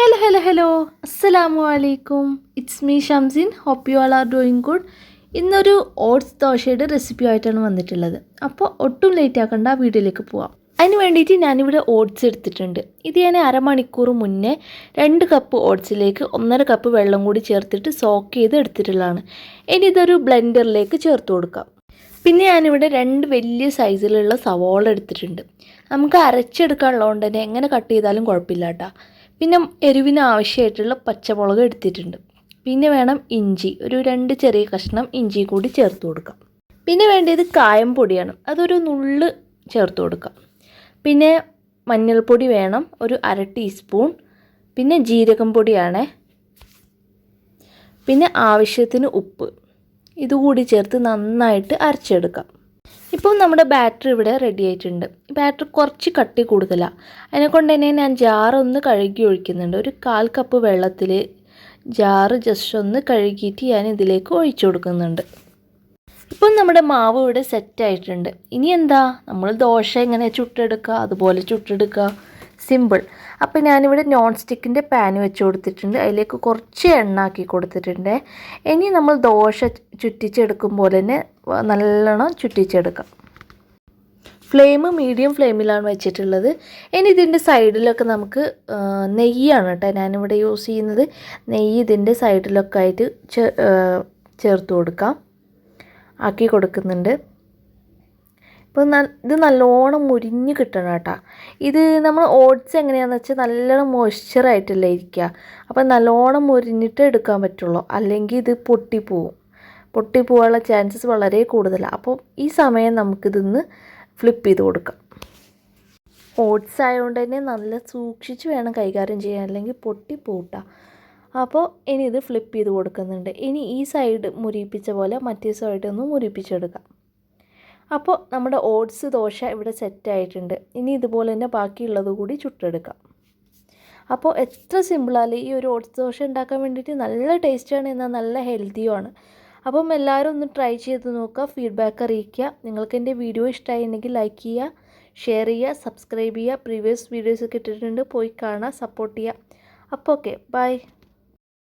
Hello hello hello അസ്സലാമു അലൈക്കും it's me Shamsin hope you all are doing good ഇന്നൊരു oats ദോശയുടെ recipe ആയിട്ടാണ് വന്നിട്ടുള്ളത്. അപ്പോൾ ഒട്ടും ലേറ്റ് ആക്കണ്ട വീഡിയോയിലേക്ക് പോവാം. അതിന് വേണ്ടിയിട്ട് ഞാനിവിടെ ഓട്സ് എടുത്തിട്ടുണ്ട്. ഇത് ഞാൻ അരമണിക്കൂർ മുന്നേ രണ്ട് കപ്പ് ഓട്സിലേക്ക് ഒന്നര കപ്പ് വെള്ളം കൂടി ചേർത്തിട്ട് സോക്ക് ചെയ്ത് എടുത്തിട്ടുള്ളതാണ്. ഇനി ഇതൊരു ബ്ലെൻഡറിലേക്ക് ചേർത്ത് കൊടുക്കാം. പിന്നെ ഞാനിവിടെ രണ്ട് വലിയ സൈസിലുള്ള സവോള എടുത്തിട്ടുണ്ട്. നമുക്ക് അരച്ചെടുക്കാനുള്ളതുകൊണ്ട് തന്നെ എങ്ങനെ കട്ട് ചെയ്താലും കുഴപ്പമില്ല കേട്ടോ. പിന്നെ എരിവിന് ആവശ്യമായിട്ടുള്ള പച്ചമുളക് എടുത്തിട്ടുണ്ട്. പിന്നെ വേണം ഇഞ്ചി. ഒരു രണ്ട് ചെറിയ കഷ്ണം ഇഞ്ചി കൂടി ചേർത്ത് കൊടുക്കാം. പിന്നെ വേണ്ടത് കായം പൊടിയാണ്. അതൊരു നുള്ള് ചേർത്ത് കൊടുക്കാം. പിന്നെ മഞ്ഞൾപ്പൊടി വേണം. ഒരു അര ടീസ്പൂൺ. പിന്നെ ജീരകം പൊടിയാണ്. പിന്നെ ആവശ്യത്തിന് ഉപ്പ്. ഇതുകൂടി ചേർത്ത് നന്നായിട്ട് അരച്ചെടുക്കാം. ഇപ്പോൾ നമ്മുടെ ബാറ്ററി ഇവിടെ റെഡി ആയിട്ടുണ്ട്. ബാറ്ററി കുറച്ച് കട്ടി കൂടുതലാണ് അതിനെക്കൊണ്ട് തന്നെ ഞാൻ ജാറൊന്ന് കഴുകി ഒഴിക്കുന്നുണ്ട്. ഒരു കാൽ കപ്പ് വെള്ളത്തിൽ ജാറ് ജസ്റ്റ് ഒന്ന് കഴുകിയിട്ട് ഞാൻ ഇതിലേക്ക് ഒഴിച്ചു കൊടുക്കുന്നുണ്ട്. ഇപ്പം നമ്മുടെ മാവ് ഇവിടെ സെറ്റായിട്ടുണ്ട് ഇനി എന്താ? നമ്മൾ ദോശ എങ്ങനെ ചുട്ടെടുക്കുക? അതുപോലെ ചുട്ടെടുക്കുക. സിമ്പിൾ. അപ്പോൾ ഞാനിവിടെ നോൺ സ്റ്റിക്കിന്റെ പാൻ വെച്ച് കൊടുത്തിട്ടുണ്ട്. അതിലേക്ക് കുറച്ച് എണ്ണ ആക്കി കൊടുത്തിട്ടുണ്ട്. ഇനി നമ്മൾ ദോശ ചുറ്റിച്ചെടുക്കുമ്പോൾ തന്നെ നല്ലോണം ചുറ്റിച്ചെടുക്കാം. ഫ്ലെയിം മീഡിയം ഫ്ലെയിമിലാണ് വെച്ചിട്ടുള്ളത്. ഇനി ഇതിന്റെ സൈഡിലൊക്കെ നമുക്ക് നെയ്യാണ് കേട്ടോ ഞാനിവിടെ യൂസ് ചെയ്യുന്നത്. നെയ്യ് ഇതിന്റെ സൈഡിലൊക്കെ ആയിട്ട് ചേർത്ത് കൊടുക്കാം. ആക്കി കൊടുക്കുന്നുണ്ട്. ഇപ്പോൾ ഇത് നല്ലോണം മുരിഞ്ഞ് കിട്ടണം കേട്ടോ. ഇത് നമ്മൾ ഓട്സ് എങ്ങനെയാണെന്ന് വെച്ചാൽ നല്ലോണം മോയ്സ്ചറായിട്ടല്ലേ ഇരിക്കുക അപ്പോൾ നല്ലോണം മുരിഞ്ഞിട്ട് എടുക്കാൻ പറ്റുള്ളൂ. അല്ലെങ്കിൽ ഇത് പൊട്ടിപ്പോവും. പൊട്ടിപ്പോവാനുള്ള ചാൻസസ് വളരെ കൂടുതലാണ് അപ്പോൾ ഈ സമയം നമുക്കിതൊന്ന് ഫ്ലിപ്പ് ചെയ്ത് കൊടുക്കാം. ഓട്സ് ആയതുകൊണ്ട് തന്നെ നല്ല സൂക്ഷിച്ച് വേണം കൈകാര്യം ചെയ്യാൻ. അല്ലെങ്കിൽ പൊട്ടിപ്പോട്ട അപ്പോൾ ഇനി ഇത് ഫ്ലിപ്പ് ചെയ്ത് കൊടുക്കുന്നുണ്ട്. ഇനി ഈ സൈഡ് മുരിപ്പിച്ച പോലെ മറ്റേ സൈഡൊന്ന് മുരിപ്പിച്ചെടുക്കാം അപ്പോൾ നമ്മുടെ ഓട്സ് ദോശ ഇവിടെ സെറ്റ് ആയിട്ടുണ്ട്. ഇനി ഇതുപോലെ തന്നെ ബാക്കിയുള്ളത് കൂടി ചുട്ടെടുക്കാം. അപ്പോൾ എത്ര സിമ്പിളാണ് ഈ ഒരു ഓട്സ് ദോശ ഉണ്ടാക്കാൻ വേണ്ടിയിട്ട് നല്ല ടേസ്റ്റാണ് എന്നാൽ നല്ല ഹെൽത്തിയുമാണ് അപ്പം എല്ലാവരും ഒന്ന് ട്രൈ ചെയ്ത് നോക്കുക ഫീഡ്ബാക്ക് അറിയിക്കുക. നിങ്ങൾക്ക് എന്റെ വീഡിയോ ഇഷ്ടമായിരുന്നെങ്കിൽ ലൈക്ക് ചെയ്യുക ഷെയർ ചെയ്യുക സബ്സ്ക്രൈബ് ചെയ്യുക. പ്രീവിയസ് വീഡിയോസൊക്കെ ഇട്ടിട്ടുണ്ട് പോയി കാണുക സപ്പോർട്ട് ചെയ്യുക. അപ്പോൾ ഓക്കെ ബൈ